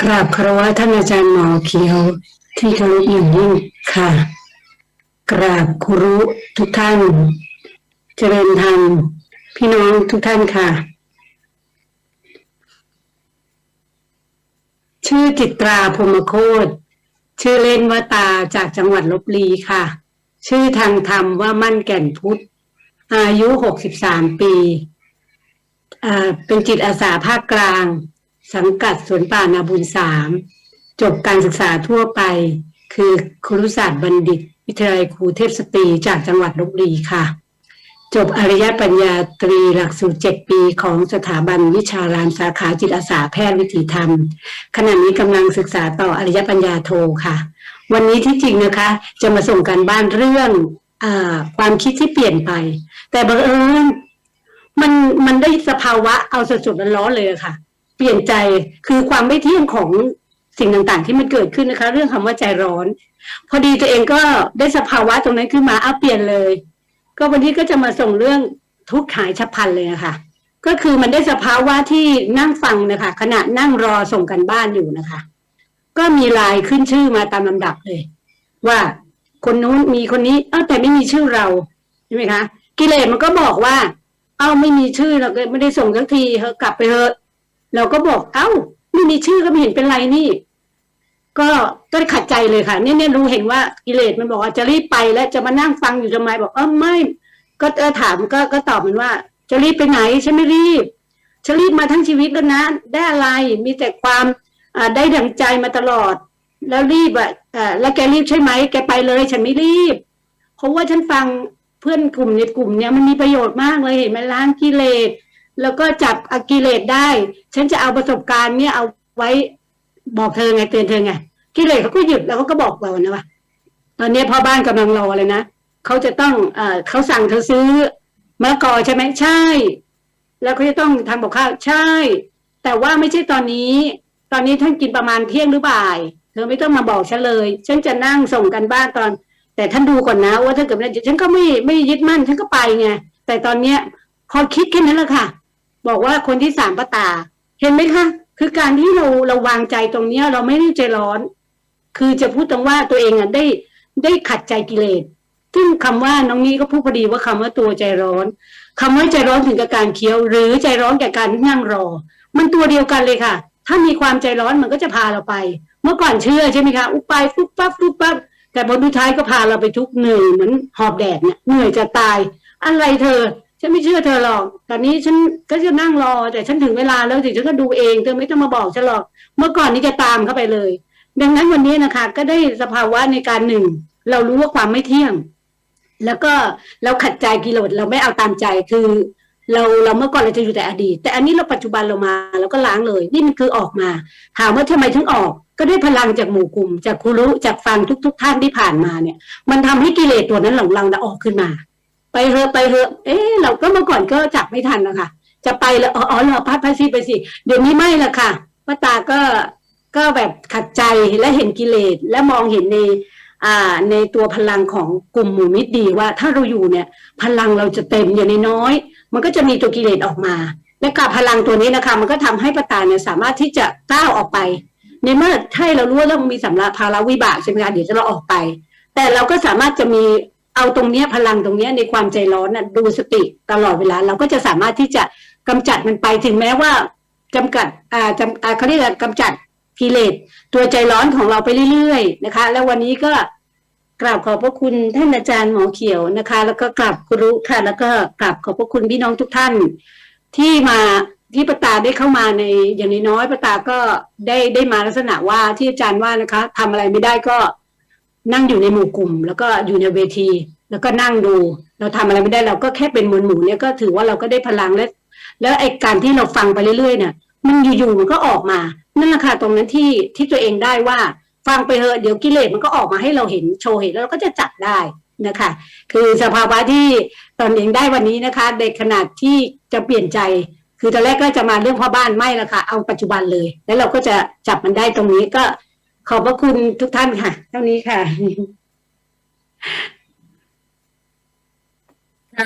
กราบคารวะท่านอาจารย์หมอเขียวที่เคารพอย่างยิ่งค่ะ กราบครูทุกท่าน เจริญธรรมพี่น้องทุกท่านค่ะ ชื่อจิตราพมโคตรชื่อเล่นว่าตาจากจังหวัดลบบุรีค่ะ ชื่อทางธรรมว่ามั่นแก่นพุทธ อายุหกสิบสามปีอ่าเป็นจิตอาสาภาคกลาง สังกัดสวนป่านาบุญสามจบการศึกษาทั่วไป คือครุศาสตร์บัณฑิต วิทยาลัยครูเทพสตรีจากจังหวัดลบบุรีค่ะ จบอริยปัญญาตรีหลักสูตรเจ็ดปีของสถาบันวิชารามสาขาจิตอาสาแพทย์วิถีธรรม ขณะนี้กำลังศึกษาต่ออริยปัญญาโทค่ะ วันนี้ที่จริงนะคะ จะมาส่งการบ้านเรื่องอความคิดที่เปลี่ยนไป แต่บังเอิญมันมันได้สภาวะเอาสดๆร้อนเลยค่ะ ลี่ยนใจคือความไม่เที่ยงของสิ่งต่างๆ ที่มันเกิดขึ้นนะคะ เรื่องคำว่าใจร้อน พอดีตัวเองก็ได้สภาวะตรงนั้นขึ้นมาเอาเปลี่ยนเลย ก็วันนี้ก็จะมาส่งเรื่องทุกข์หายฉับพลันเลยนะคะก็คือมันได้สภาวะที่นั่งฟังนะคะ ขณะนั่งรอส่งกันบ้านอยู่นะคะ ก็มีลายขึ้นชื่อมาตามลำดับเลย ว่าคนนู้นมีคนนี้เอ้าแต่ไม่มีชื่อเราใช่ไหมคะ กิเลสมันก็บอกว่า เอ้าไม่มีชื่อเราก็ไม่ได้ส่งสักทีเธอกลับไปเถอะ เราก็บอกเอ้าไม่มีชื่อก็ไม่เห็นเป็นไรนี่ ก็ก็ขัดใจเลยค่ะ เนี่ยเนี่ยรู้เห็นว่ากิเลสมันบอกว่าจะรีบไปแล้วจะมานั่งฟังอยู่ทำไมบอกเออไม่ ก็ถามก็ก็ตอบมันว่า จะรีบไปไหนฉันไม่รีบฉันรีบมาทั้งชีวิตแล้วนะ ได้อะไรมีแต่ความได้ดังใจมาตลอด แล้วรีบอะแล้วแกรีบใช่ไหมแกไปเลย ฉันไม่รีบ เพราะว่าฉันฟังเพื่อนกลุ่มในกลุ่มเนี้ยมันมีประโยชน์มากเลยเห็นไหมล้างกิเลส แล้วก็จับอกิเลสได้ ฉันจะเอาประสบการณ์เนี่ยเอาไว้บอกเธอไงเตือนเธอไงกิเลสเขาก็หยุดแล้วเขาก็บอกเรานะว่า ตอนนี้พ่อบ้านกำลังรอเลยนะเขาจะต้องเอ่อเขาสั่งเธอซื้อมะกอใช่ไหมใช่ แล้วเขาจะต้องทำกับข้าวใช่ แต่ว่าไม่ใช่ตอนนี้ ตอนนี้ท่านกินประมาณเที่ยงหรือบ่าย เธอไม่ต้องมาบอกฉันเลย ฉันจะนั่งส่งกันบ้านตอน แต่ท่านดูก่อนนะว่าถ้าเกิดไม่ได้ฉันก็ไม่ไม่ยึดมั่นฉันก็ไปไงแต่ตอนเนี้ยพอคิดแค่นั้นแหละค่ะ บอกว่าคนที่สามป้าตา เห็นไหมคะคือการที่เราเราวางใจตรงเนี้ย เราไม่ได้ใจร้อน คือจะพูดตรงว่าตัวเองอะได้ได้ขัดใจกิเลสซึ่งคำว่าน้องนี้ก็พูดพอดีว่าคำว่าตัวใจร้อนคำว่าใจร้อนถึงกับการเคี้ยว หรือใจร้อนแก่การนั่งรอ มันตัวเดียวกันเลยค่ะ ถ้ามีความใจร้อนมันก็จะพาเราไป เมื่อก่อนเชื่อใช่ไหมคะอุยไปฟุบปั๊บฟุบปั๊บแต่ผลสุดท้ายก็พาเราไปทุกเหนื่อยเหมือนหอบแดดเนี่ยเหนื่อยจะตาย อะไรเธอ ฉันไม่เชื่อเธอหรอก ตอนนี้ฉันก็จะนั่งรอ แต่ฉันถึงเวลาแล้วถึงฉันก็ดูเองเธอไม่ต้องมาบอกฉันหรอก เมื่อก่อนนี้จะตามเข้าไปเลย ดังนั้นวันนี้นะคะ ก็ได้สภาวะในการหนึ่ง เรารู้ว่าความไม่เที่ยง แล้วก็เราขัดใจกิเลสเราไม่เอาตามใจคือ เราเราเมื่อก่อนเราจะอยู่แต่อดีต แต่อันนี้เราปัจจุบันเรามาเราก็ล้างเลย นี่มันคือออกมา ถามว่าทำไมถึงออก ก็ได้พลังจากหมู่กลุ่ม จากครูรู้จากฟังทุก ๆ ท่านที่ผ่านมาเนี่ย มันทำให้กิเลสตัวนั้นของเราน่ะออกขึ้นมา ไปเถอะไปเถอะเอ๊ะเราก็เมื่อก่อนก็จับไม่ทันนะคะจะไปแล้วอ๋อเหรอพัดพัดสิไปสิเดี๋ยวนี้ไม่ละค่ะป้าตาก็ก็แบบขัดใจและเห็นกิเลสและมองเห็นในอ่าในตัวพลังของกลุ่มหมู่มิตรดีว่าถ้าเราอยู่เนี่ย พลังเราจะเต็มอย่างน้อย มันก็จะมีตัวกิเลสออกมา และกับพลังตัวนี้นะคะ มันก็ทำให้ป้าตาเนี่ยสามารถที่จะก้าวออกไป ในเมื่อถ้าเรารู้ว่าเรามีสำรับภาระวิบากใช่ไหมคะเดี๋ยวจะเราออกไป แต่เราก็สามารถจะมี เอาตรงเนี้ยพลังตรงเนี้ยในความใจร้อนน่ะดูสติตลอดเวลา เราก็จะสามารถที่จะกำจัดมันไปถึงแม้ว่าจำกัดอ่าจำอ่าเขาเรียกว่ากำจัดกิเลสตัวใจร้อนของเราไปเรื่อยๆนะคะ แล้ววันนี้ก็กราบขอบพระคุณท่านอาจารย์หมอเขียวนะคะ แล้วก็กราบครูค่ะ แล้วก็กราบขอบพระคุณพี่น้องทุกท่าน ที่มาที่ประตาได้เข้ามาในอย่างน้อยๆประตาก็ได้ได้มาลักษณะว่าที่อาจารย์ว่านะคะทำอะไรไม่ได้ก็ นั่งอยู่ในหมู่กลุ่ม แล้วก็อยู่ในเวที แล้วก็นั่งดู เราทำอะไรไม่ได้เราก็แค่เป็นมวลหมู่เนี่ยก็ถือว่าเราก็ได้พลังและ แล้วไอ้การที่เราฟังไปเรื่อยๆเนี่ยมันอยู่ๆมันก็ออกมานั่นแหละค่ะตรงนั้นที่ที่ตัวเองได้ว่าฟังไปเถอะเดี๋ยวกิเลสมันก็ออกมาให้เราเห็นโชว์เห็นแล้วเราก็จะจับได้นะคะ คือสภาวะที่ตอนเองได้วันนี้นะคะในขนาดที่จะเปลี่ยนใจ คือตอนแรกก็จะมาเรื่องพ่อบ้านไม่ละค่ะเอาปัจจุบันเลย แล้วเราก็จะจับมันได้ตรงนี้ก็ ขอบพระคุณทุกท่านค่ะ เท่านี้ค่ะ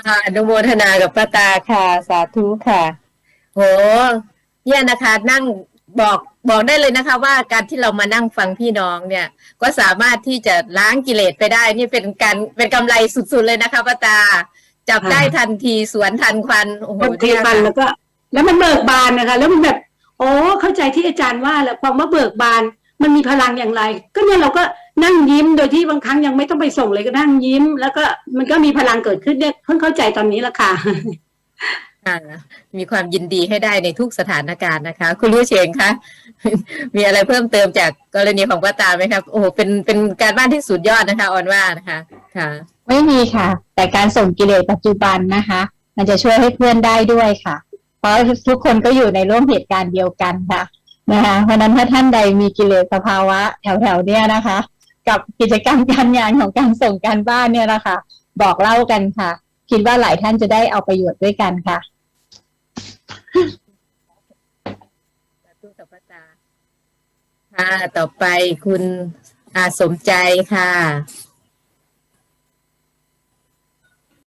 ค่ะอนุโมทนากับป้าตาค่ะ สาธุค่ะ โหเนี่ยนะคะนั่งบอกบอกได้เลยนะคะ ว่าการที่เรามานั่งฟังพี่น้องเนี่ย ก็สามารถที่จะล้างกิเลสไปได้ นี่เป็นการเป็นกำไรสุดๆเลยนะคะป้าตา จับได้ทันทีสวนทันควันโอ้โหทันทีเนี่ยฟันค่ะแล้วก็ แล้วมันเบิกบานนะคะ แล้วมันแบบ โอ้เข้าใจที่อาจารย์ว่าแล้วความว่าเบิกบาน มันมีพลังอย่างไร ก็เนี่ยเราก็นั่งยิ้มโดยที่บางครั้งยังไม่ต้องไปส่งเลยก็นั่งยิ้ม แล้วก็มันก็มีพลังเกิดขึ้นเนี่ยเพิ่งเข้าใจตอนนี้ละค่ะค่ะมีความยินดีให้ได้ในทุกสถานการณ์นะคะ คุณรู้เชงคะมีอะไรเพิ่มเติมจากกรณีของป้าตาไหมครับโอ้โหเป็นเป็นการบ้านที่สุดยอดนะคะออนว่านะคะค่ะ ไม่มีค่ะ แต่การส่งกิเลสปัจจุบันนะคะ มันจะช่วยให้เพื่อนได้ด้วยค่ะ เพราะทุกคนก็อยู่ในร่วมเหตุการณ์เดียวกันค่ะ นะคะเพราะนั้นถ้าท่านใดมีกิเลสสภาวะแถวๆเนี่ยนะคะ กับกิจกรรมการงานของการส่งการบ้านเนี่ยนะคะ บอกเล่ากันค่ะ คิดว่าหลายท่านจะได้เอาประโยชน์ด้วยกันค่ะสาธุกับป้าตาค่ะ ต่อไปคุณอาสมใจค่ะ